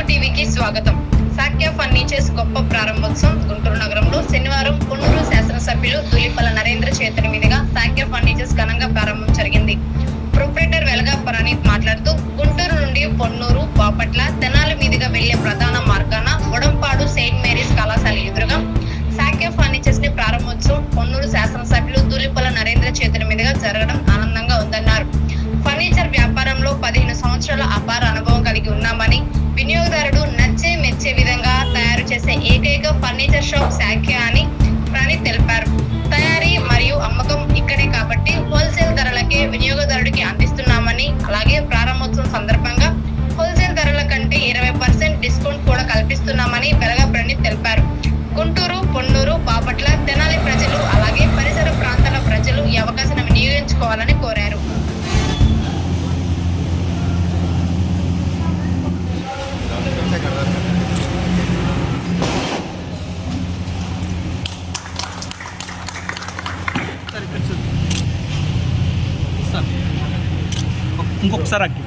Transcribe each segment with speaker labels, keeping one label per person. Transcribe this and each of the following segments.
Speaker 1: తెలుగు టీవీకి స్వాగతం. సాక్య ఫర్నిచర్స్ గొప్ప ప్రారంభోత్సవం గుంటూరు నగరంలో శనివారం కొన్నూరు శాసనసభ్యులు దులిపల నరేంద్ర చేతుల మీదుగా సాక్య ఫర్నిచర్స్ ఘనంగా ప్రారంభం జరిగింది. ప్రొపరేటర్ వెలగా ప్రణీత్ మాట్లాడుతూ గుంటూరు నుండి పొన్నూరు బాపట్ల తెనాలి మీదుగా వెళ్ళే ప్రధాన చేసే ఏకైక ఫర్నిచర్ షాప్ శాఖ్య అని ప్రణీత్ తెలిపారు. తయారీ మరియు అమ్మకం ఇక్కడే కాబట్టి హోల్సేల్ ధరలకే వినియోగదారుడికి అందిస్తున్నామని అలాగే ప్రారంభోత్సవం సందర్భంగా హోల్సేల్ ధరల కంటే ఇరవై పర్సెంట్ డిస్కౌంట్ కూడా కల్పిస్తున్నామని వెలగా ప్రణీత్ తెలిపారు. గుంటూరు పొన్నూరు బాపట్ల తెనాలి ప్రజలు అలాగే పరిసర ప్రాంతాల ప్రజలు ఈ అవకాశాన్ని వినియోగించుకోవాలని కోరారు
Speaker 2: సార్ ఇక్కడ చూడు సార్ ఇంకొకసారి అగ్గి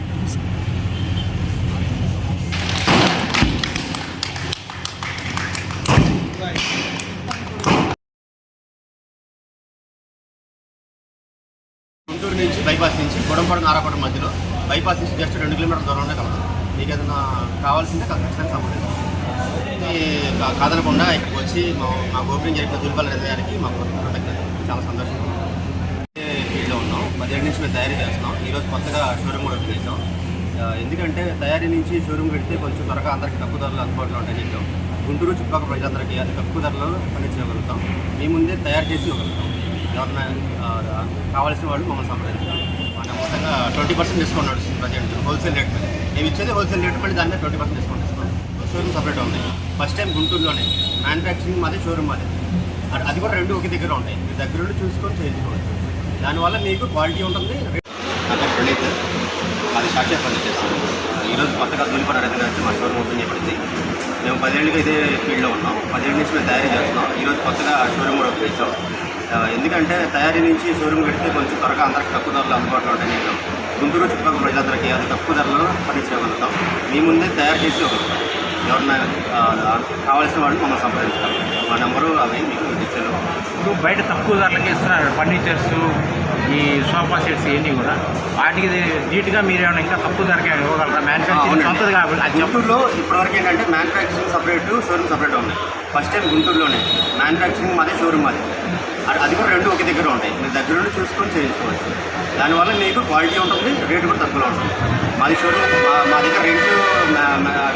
Speaker 3: గుంటూరు నుంచి బైపాస్ నుంచి గుడంపాడు నారాపడం మధ్యలో. బైపాస్ నుంచి జస్ట్ రెండు కిలోమీటర్ల దూరంలో కలదు. మీకు ఏదైనా కావాల్సిందే ఖచ్చితంగా సంబంధించి. కాదనకుండా ఇక్కడికి వచ్చి మా మా ఓపెనింగ్ జరిపిన దుర్బల గారికి మాకు చాలా సంతోషంగా ఉంది. ఇదే ఫీల్డ్లో ఉన్నాం పదిహేడు నుంచి మేము తయారీ చేస్తున్నాం. ఈరోజు కొత్తగా షోరూమ్ కూడా ఓపెన్ చేసాం ఎందుకంటే తయారీ నుంచి షోరూమ్ పెడితే కొంచెం త్వరగా అందరికీ తక్కువ ధరలు అందుబాటులో ఉంటాయని చెప్పాం. గుంటూరు చుట్టుపక్కల ప్రజలందరికీ అది తక్కువ ధరలో పండించగలుగుతాం మీ ముందే తయారు చేసి ఇవ్వగలుగుతాం. ఎవరైనా కావాల్సిన వాళ్ళు మమ్మల్ని సంప్రదించాలి మనం మొత్తంగా ట్వంటీ పర్సెంట్ డిస్కౌంట్ నడుస్తుంది ప్రజెంట్ హోల్సేల్ రేట్ మీద. మేము ఇచ్చేది హోల్సేల్ రేట్ మళ్ళీ దాని ట్వంటీ పర్సెంట్ డిస్కౌంట్ ఇస్తాం షోరూమ్ సపరేట్ ఉంది. ఫస్ట్ టైం గుంటూరులోనే. మ్యానుఫ్యాక్చరింగ్ మాది షోరూమ్ మాది. అది- కూడా రెండు ఒకే దగ్గర ఉంటాయి. మీ దగ్గర నుండి చూసుకొని చేయించుకోవచ్చు. దానివల్ల మీకు క్వాలిటీ ఉంటుంది. నా పేరు ప్రణీత్. మాది సాక్షి ఫర్నిచర్స్. ఈరోజు కొత్తగా తూలిపడ నరేంద్ర వచ్చి మా షోరూమ్ ఓపెన్ చేయబడింది. మేము పదేళ్ళుగా ఇదే ఫీల్డ్లో ఉన్నాం. పదేళ్ళ నుంచి మేము తయారీ చేస్తున్నాం. ఈరోజు కొత్తగా షోరూమ్ కూడా ఓపెన్ చేసాం ఎందుకంటే తయారీ నుంచి షోరూమ్ పెడితే కొంచెం త్వరగా అందరికి తక్కువ ధరలు అందుబాటులో ఉంటాయి చెప్పాం. గుంటూరు చుట్టుపక్కల ప్రజలందరికీ అది తక్కువ ధరలో పండించగలుగుతాం మీ ముందే తయారు చేసి ఇవ్వగలుగుతాం. ఎవరన్నా కావాల్సిన వాళ్ళు మమ్మల్ని సంప్రదించాలి మా నెంబరు అవి మీకు డిజిటల్
Speaker 4: ఇప్పుడు బయట తక్కువ ధరలకి ఇస్తున్నారు ఫర్నిచర్స్ ఈ సోఫా సెట్స్ ఇవన్నీ కూడా. వాటికి నీట్గా మీరు ఏమైనా ఇంకా తక్కువ ధరకే ఇవ్వగలరా? మ్యానుఫ్యాక్చరింగ్. సొంతది కాబట్టి
Speaker 3: గుంటూరులో ఇప్పటివరకు ఏంటంటే మ్యానుఫ్యాక్చరింగ్ సపరేట్ షోరూమ్ సపరేట్ ఉంది ఫస్ట్ టైం గుంటూరులోనే. మ్యానుఫ్యాక్చరింగ్ మాది షోరూమ్ మాది. అది- అది కూడా రెండు ఒకే దగ్గర ఉంటాయి. మీరు దగ్గర నుండి చూసుకొని చేయించుకోవచ్చు. దానివల్ల మీకు క్వాలిటీ ఉంటుంది రేటు కూడా తక్కువలో ఉంటుంది. మాది షోరూమ్ మా దగ్గర రెంట్లు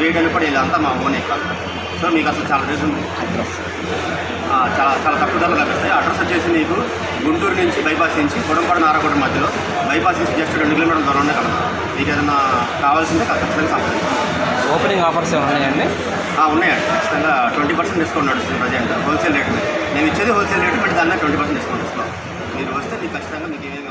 Speaker 3: రేట్ అని కూడా ఇలా అంతా మా ఓన్ కాదు. సో మీకు అసలు చాలా రేట్ ఉంది. అడ్రస్ చాలా చాలా తక్కువ ధరలు లభిస్తాయి. అడ్రస్ వచ్చేసి మీకు గుంటూరు నుంచి బైపాస్ నుంచి కొడంపాడు నారాకోట మధ్యలో. బైపాస్ నుంచి జస్ట్ రెండు కిలోమీటర్ల దూరంలో కలదు. మీకు ఏదైనా కావాల్సిందే ఖచ్చితంగా సంప్రదించండి
Speaker 5: ఓపెనింగ్ ఆఫర్స్ ఏమైనా ఉన్నాయండి?
Speaker 3: ఆ, ఉన్నాయండి. ఖచ్చితంగా ట్వంటీ పర్సెంట్ డిస్కౌంట్ నడుస్తుంది ప్రజెంట్. హోల్సేల్ రేట్ మీద. అదే హోల్సేల్ రేట్ బట్ దాని ట్వంటీ పర్సెంట్ డిస్కౌంట్ ఇస్తాం. మీరు వస్తే మీకు ఖచ్చితంగా మీకు ఏమేమి